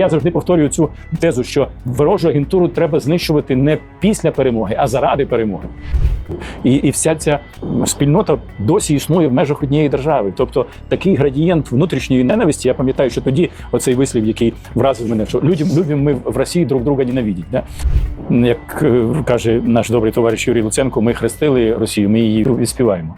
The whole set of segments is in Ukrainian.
Я завжди повторюю цю тезу, що ворожу агентуру треба знищувати не після перемоги, а заради перемоги. І, і вся ця спільнота досі існує в межах однієї держави. Тобто такий градієнт внутрішньої ненависті. Я пам'ятаю, що тоді оцей вислів, який вразив мене, що людям любимо ми в Росії друг друга ненавидіть. Да? Як е, каже наш добрий товариш Юрій Луценко, ми хрестили Росію, ми її відспіваємо.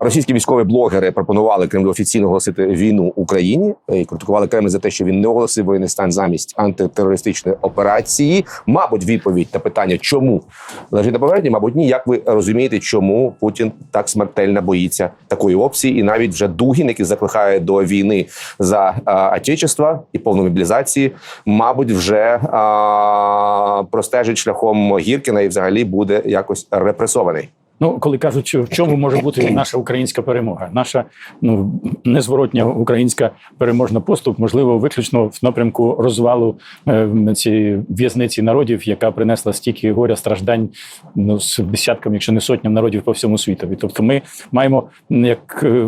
Російські військові блогери пропонували Кремлю офіційно оголосити війну Україні і критикували Кремль за те, що він не оголосив воєнний стан замість антитерористичної операції. Мабуть, відповідь на питання, чому лежить на поверхні, мабуть, ні. Як ви розумієте, чому Путін так смертельно боїться такої опції, і навіть вже Дугін, який закликає до війни за а, отечество і повної мобілізації, мабуть, вже а, простежить шляхом Гіркіна і взагалі буде якось репресований. Ну, коли кажуть, що в чому може бути наша українська перемога, наша ну незворотня українська переможна поступ, можливо, виключно в напрямку розвалу е, цієї в'язниці народів, яка принесла стільки горя страждань ну з десятками, якщо не сотням народів по всьому світові. Тобто, ми маємо, як е,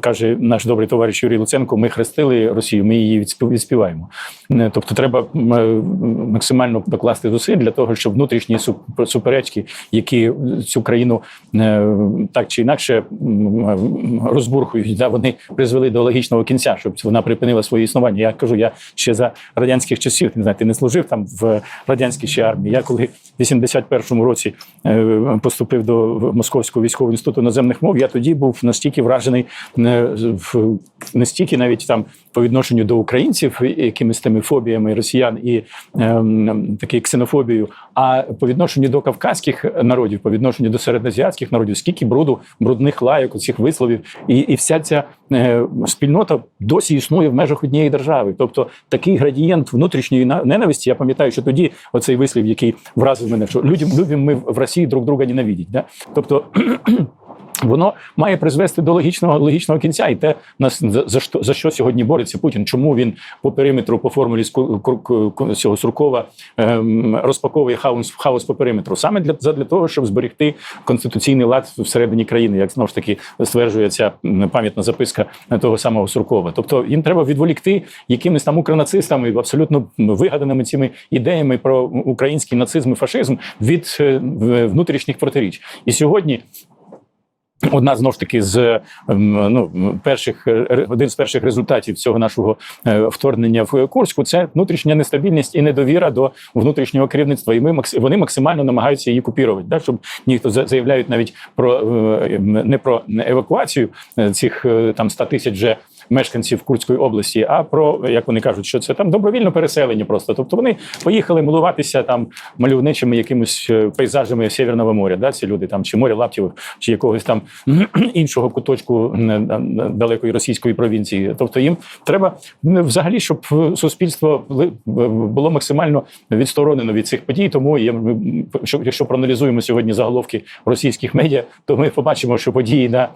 каже наш добрий товариш Юрій Луценко, ми хрестили Росію, ми її відспів- відспіваємо. Е, Тобто, треба е, максимально докласти зусиль для того, щоб внутрішні суперечки, які цю країну так чи інакше розбурхують, да, вони призвели до логічного кінця, щоб вона припинила своє існування. Я кажу, я ще за радянських часів не знаю, не служив там в радянській ще армії. Я коли в 81-му році е, поступив до Московського військового інституту наземних мов, я тоді був настільки вражений е, настільки навіть там по відношенню до українців, якимись тими фобіями росіян і ем, такі ксенофобією, а по відношенню до кавказьких народів, по відношенню до середньоазіатських народів, скільки бруду, брудних лайок, цих висловів, і, і вся ця е, спільнота досі існує в межах однієї держави. Тобто такий градієнт внутрішньої ненависті. Я пам'ятаю, що тоді оцей вислів, який вразив мене, що людям любимо ми в Росії друг друга ненавидіть. Да? Тобто. Воно має призвести до логічного логічного кінця, і те нас за, за що за що сьогодні бореться Путін. Чому він по периметру, по формулі Кур- цього Суркова ем, розпаковує хаос хаос по периметру, саме для задля того, щоб зберегти конституційний лад всередині країни, як знову ж таки стверджує ця пам'ятна записка того самого Суркова. Тобто їм треба відволікти якимись там укронацистами, абсолютно вигаданими цими ідеями про український нацизм і фашизм від е, внутрішніх протиріч. І сьогодні. Одна знов ж таки з ем, ну перших е, один з перших результатів цього нашого е, вторгнення в Курську це внутрішня нестабільність і недовіра до внутрішнього керівництва. І ми вони максимально намагаються її купірувати. Да, щоб ніхто за- заявляють навіть про е, не про евакуацію цих там 100 тисяч вже мешканців Курської області, а про як вони кажуть, що це там добровільне переселення. Просто тобто вони поїхали милуватися там мальовничими якимось е, пейзажами Сєвєрного моря. Да, ці люди там чи моря Лаптєвих, чи якогось там іншого куточку е, е, далекої російської провінції. Тобто їм треба взагалі, щоб суспільство було максимально відсторонено від цих подій. Тому що- якщо проаналізуємо сьогодні заголовки російських медіа, то ми побачимо, що події на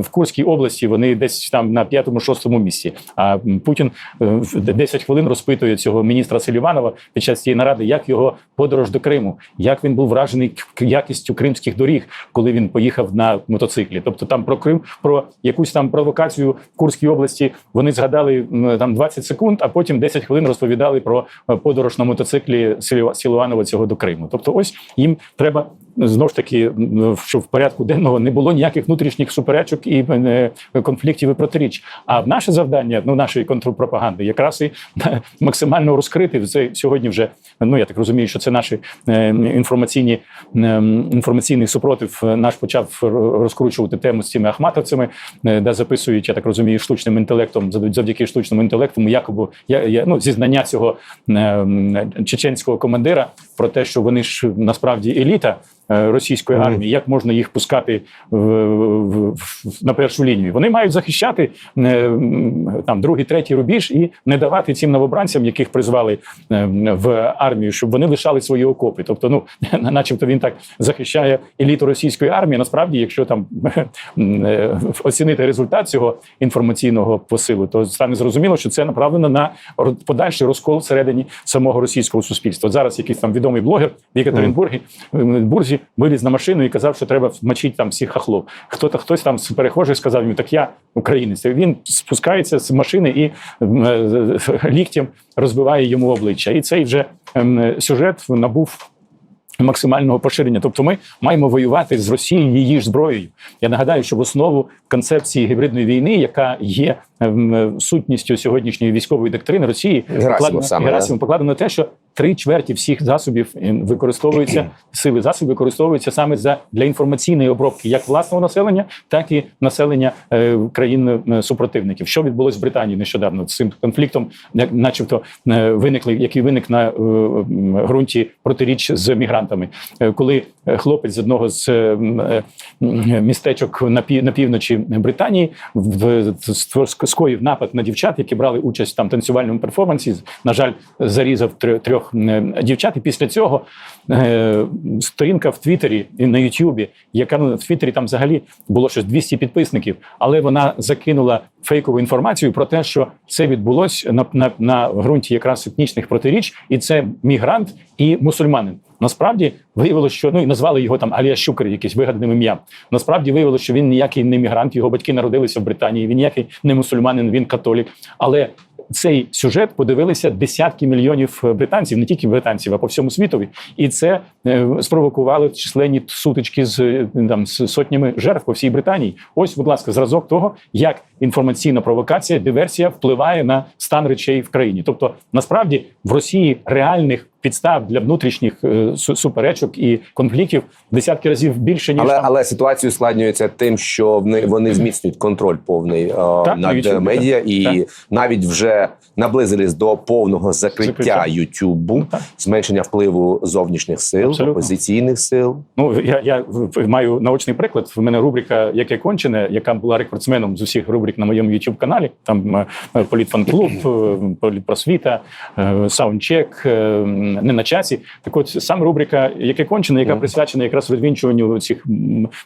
в Курській області вони десь там на п'ятому-шостому місці. А Путін е, в 10 хвилин розпитує цього міністра Селіванова під час цієї наради, як його подорож до Криму, як він був вражений якістю кримських доріг, коли він поїхав на мотоциклі. Тобто там про Крим, про якусь там провокацію в Курській області вони згадали там 20 секунд, а потім 10 хвилин розповідали про е, подорож на мотоциклі Селіва- Сілуанова цього до Криму. Тобто, ось їм треба знову ж таки, м, щоб в порядку денного не було ніяких внутрішніх суперечок і е, конфліктів і протиріч. А наше завдання, ну нашої контрпропаганди, якраз і максимально розкрити це сьогодні. Вже ну я так розумію, що це наші е, інформаційні інформаційний супротив е, наш почав розкручувати тему з цими ахматовцями, де записують, я так розумію, штучним інтелектом завд- завдяки штучному інтелекту. Якоби я, я ну зізнання цього чеченського командира про те, що вони ж насправді еліта російської Мгм. армії. Як можна їх пускати в, в, в- на першу лінію? Вони мають захищати е, там другий, третій рубіж і не давати цим новобранцям, яких призвали е, в армію, щоб вони лишали свої окопи. Тобто, ну начебто він так захищає еліту російської армії. Насправді, якщо там е, оцінити результат цього інформаційного посилу, то стане зрозуміло, що це направлено на подальший розкол всередині самого російського суспільства. Зараз якийсь там відомий блогер в Єкатеринбурзі Бурзі Виліз на машину і казав, що треба мочити там всіх хахлов. Хто-то хтось там з перехожих сказав йому, так я українець. Він спускається з машини і м, е, ліктем розбиває йому обличчя. І цей вже ем, сюжет набув максимального поширення. Тобто, ми маємо воювати з Росією її ж зброєю. Я нагадаю, що в основу концепції гібридної війни, яка є сутністю сьогоднішньої військової доктрини Росії, Герасимов покладено- саме, Герасимов покладено те, що три чверті всіх засобів е, використовуються сили засобів використовуються саме за для інформаційної обробки як власного населення, так і населення е, країн е, супротивників. Що відбулось в Британії нещодавно з цим конфліктом, як, начебто, е, виникли, який виник на е, ґрунті протиріч з мігрантами, Е, коли е, хлопець з одного з е, е, містечок на пів, півночі Британії в, скоїв напад на дівчат, які брали участь там танцювальному перформансі. На жаль, зарізав трьох, дівчат. І після цього е, сторінка в Твіттері і на Ютубі, яка ну, в Твіттері там взагалі було щось 200 підписників, але вона закинула фейкову інформацію про те, що це відбулось на, на, на ґрунті якраз етнічних протиріч, і це мігрант і мусульманин. Насправді виявилося, що ну і назвали його там Алія Щукар, якийсь вигаданим ім'ям. Насправді виявилося, що він ніякий не мігрант, його батьки народилися в Британії. Він ніякий не мусульманин, він католік. Але цей сюжет подивилися десятки мільйонів британців, не тільки британців, а по всьому світові, і це е, спровокувало численні сутички з е, там з сотнями жертв по всій Британії. Ось, будь ласка, зразок того, як інформаційна провокація, диверсія впливає на стан речей в країні. Тобто, насправді в Росії реальних підстав для внутрішніх е, су- суперечок і конфліктів в десятки разів більше ніж Але, там. але ситуація ускладнюється тим, що вони, вони зміцнюють контроль повний е, над YouTube, медіа, так, і так. навіть вже наблизились до повного закриття. Ютубу, зменшення впливу зовнішніх сил, Абсолютно. опозиційних сил. Ну я, я маю наочний приклад. В мене рубрика Яке кончене, яка була рекордсменом з усіх рубрик на моєму youtube каналі. Там е, політфан-клуб, е, політпросвіта, саундчек, е, не на часі. Так от саме рубрика Яке кончене, яка присвячена якраз розвінчуванню цих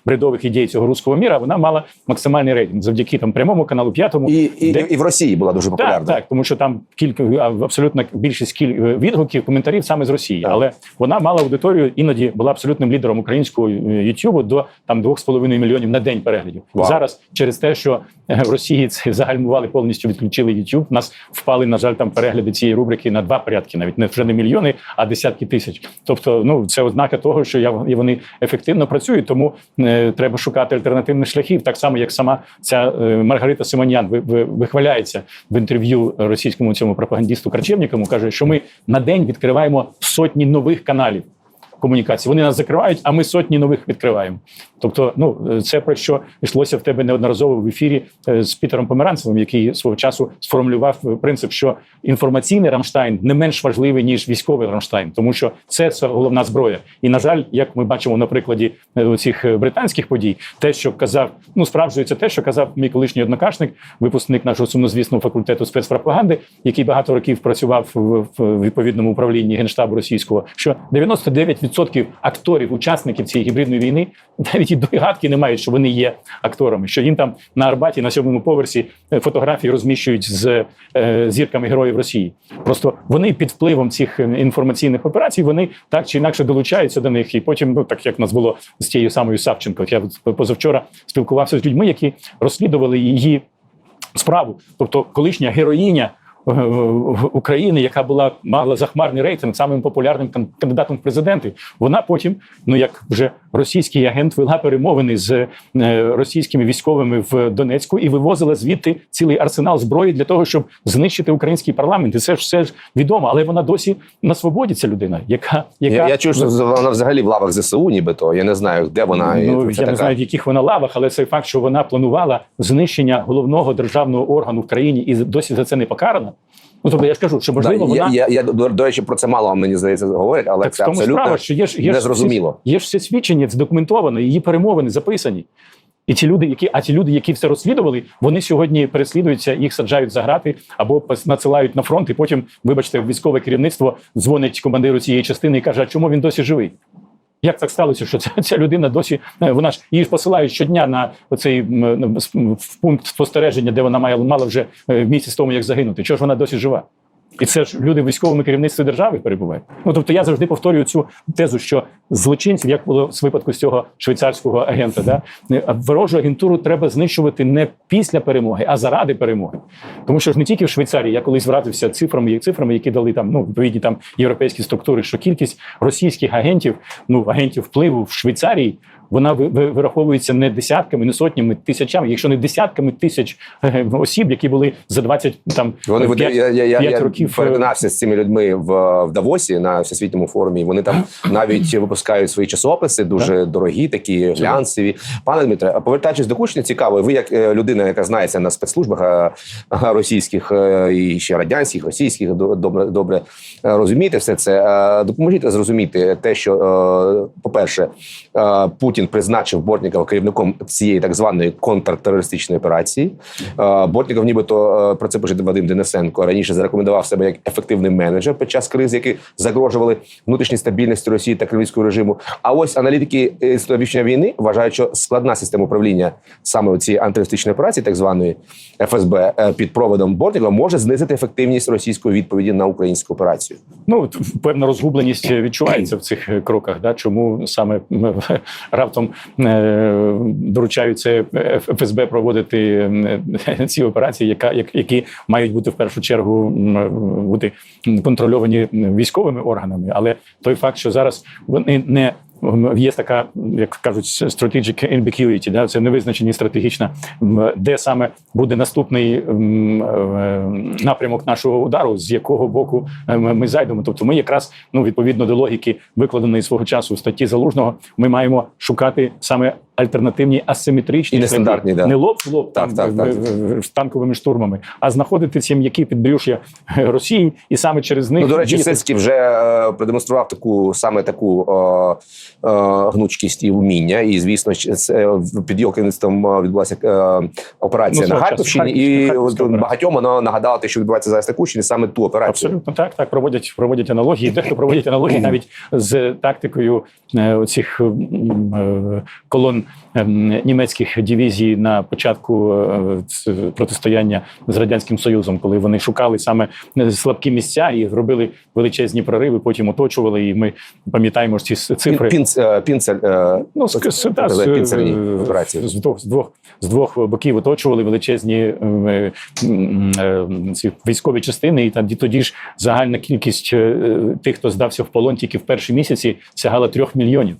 бредових ідей цього руського міра, вона мала максимальний рейтинг завдяки там прямому каналу п'ятому. І, і, де- і в Росії була дуже популярна. так, так, тому що там кілька абсолютно більшість кіль е, відгуків, коментарів саме з Росії, Так. але вона мала аудиторію, іноді була абсолютним лідером українського Ютубу до там 2,5 мільйонів на день переглядів. Вау. Зараз через те, що е, в Росії це загальмували повністю відключили YouTube, нас впали на жаль там перегляди цієї рубрики на два порядки, навіть не вже не мільйони, а десятки тисяч. Тобто, ну це ознака того, що я вони ефективно працюють, тому е, треба шукати альтернативних шляхів, так само як сама ця е, Маргарита Симонян ви, ви, вихваляється в інтерв'ю російському цьому пропагандісту Карчевнікому, каже, що ми на день відкриваємо сотні нових каналів. Комунікації вони нас закривають, а ми сотні нових відкриваємо. Тобто, ну е, це про що йшлося в тебе неодноразово в ефірі е, з Пітером Померанцевим, який свого часу сформулював е, принцип, що інформаційний Рамштайн не менш важливий ніж військовий Рамштайн, тому що це, це головна зброя. І на жаль, як ми бачимо на прикладі цих британських подій, те, що казав, ну справджується те, що казав мій колишній однокашник, випускник нашого сумнозвісного факультету спецпропаганди, який багато років працював в, в відповідному управлінні генштабу російського, що 99% акторів, учасників цієї гібридної війни навіть і догадки не мають, що вони є акторами. Що їм там на Арбаті на сьомому поверсі е, фотографії розміщують з е, зірками героїв Росії. Просто вони під впливом цих е, інформаційних операцій вони так чи інакше долучаються до них. І потім, ну так як нас було з тією самою Савченко. Я позавчора спілкувався з людьми, які розслідували її справу, тобто колишня героїня. України, яка була мала захмарний рейтинг самим популярним кан- кандидатом в президенти, вона потім, ну як вже російський агент, вела перемовини з е, російськими військовими в Донецьку і вивозила звідти цілий арсенал зброї для того, щоб знищити український парламент. І це ж все ж відомо, але вона досі на свободі. Ця людина, яка яка Я, я чув, що вона взагалі в лавах ЗСУ, нібито. Я не знаю, де вона. Ну, я не знаю, в яких вона лавах, але цей факт, що вона планувала знищення головного державного органу в країні і досі за це не покарана. Ну тобто я ж кажу, що можливо Да, я, вона я, я, до, до речі, про це мало мені здається говорять, але так в це тому абсолютно справа, що є ж є незрозуміло. всі- Є ж все свідчення задокументовано, її перемовини записані. І ті люди, які а ті люди, які все розслідували, вони сьогодні переслідуються, їх саджають за грати або надсилають на фронт. І потім, вибачте, військове керівництво дзвонить командиру цієї частини і каже: а чому він досі живий? Як так сталося, що ця, ця людина досі е, вона ж її ж посилають щодня на цей пункт спостереження, де вона має мала вже е, місяць тому, як загинути. Чого ж вона досі жива? І це ж люди в військовому керівництві держави перебувають. Ну тобто я завжди повторюю цю тезу, що злочинців, як було з випадку з цього швейцарського агента, да ворожу агентуру треба знищувати не після перемоги, а заради перемоги. Тому що ж не тільки в Швейцарії, я колись вразився цифрами, цифрами, які дали там ну відповідні там європейські структури, що кількість російських агентів, ну агентів впливу в Швейцарії. Вона ви- ви- вираховується не десятками, не сотнями, тисячами, якщо не десятками тисяч е, осіб, які були за 20 там Вони п'ять- я, я, я, п'ять я років. е, з цими людьми в, в Давосі на всесвітньому форумі. Вони там навіть випускають свої часописи, дуже дорогі, такі глянцеві. Пане Дмитре, повертаючись до Кучня, цікаво. Ви як е, людина, яка знається на спецслужбах е, е, російських е, і ще радянських, російських, до- добре добре е, розумієте все це. Е, Допоможіть зрозуміти те, що е, по перше, е, Путін призначив Бортнікова керівником цієї так званої контртерористичної операції. Е, Бортніков, нібито е, про це пише Вадим Денисенко. Раніше зарекомендував себе як ефективний менеджер під час кризи, які загрожували внутрішній стабільності Росії та кремлівського режиму. А ось аналітики Інституту війни вважають, що складна система управління саме цієї антитерористичної операції, так званої ФСБ, е, під проводом Бортнікова, може знизити ефективність російської відповіді на українську операцію. Ну певна розгубленість відчувається в цих кроках. Да? Чому саме м, раптом е, доручають це ФСБ проводити ці операції, яка як- які мають бути в першу чергу бути контрольовані військовими органами. Але той факт, що зараз вони не Є така, як кажуть, strategic ambiguity, да, це невизначеність стратегічна, де саме буде наступний е, напрямок нашого удару, з якого боку е, ми зайдемо. Тобто, ми якраз ну відповідно до логіки, викладеної свого часу в статті залужного, ми маємо шукати саме альтернативні асиметричні І нестандартні, да. не лоб в лоб Так, там, так, так. е, е, з танковими штурмами, а знаходити ці м'які підбрюш'я Росії, і саме через них Ну, до речі, діяти. Сельський вже е, продемонстрував таку саме таку е, е, гнучкість і вміння. І звісно, це в- під його керівництвом е, відбулася е, операція Ну, на Харківщині, і багатьом вона нагадала те, що відбувається зараз на Кучині, саме ту операцію. Абсолютно так, так проводять проводять аналогії. Дехто проводять аналогії навіть з тактикою е, оцих м, е, колон німецьких дивізій на початку е, протистояння з радянським союзом, коли вони шукали саме е, слабкі місця і робили величезні прориви, потім оточували. І ми пам'ятаємо ці цифри. Пінц, е, пінцель, е, Ну, з, з, та, з, пінцельні операції. з, двох, з, двох, з двох боків оточували величезні ці військові частини, і тоді, тоді ж загальна кількість тих, хто здався в полон тільки в перші місяці, сягала трьох мільйонів.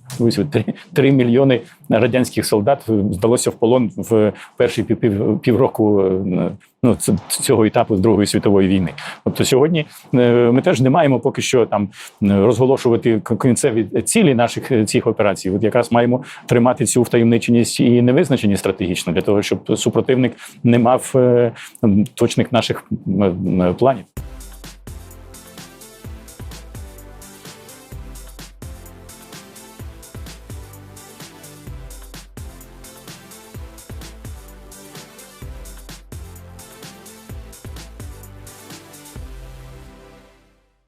Три мільйони радянських солдат е, здалося в полон в перші пів, пів, півроку е, ну, цього етапу Другої світової війни. Тобто сьогодні е, ми теж не маємо поки що там розголошувати кінцеві цілі наших е, цих операцій. От якраз маємо тримати цю втаємниченість і невизначеність стратегічно для того, щоб супротивник не мав точних наших планів.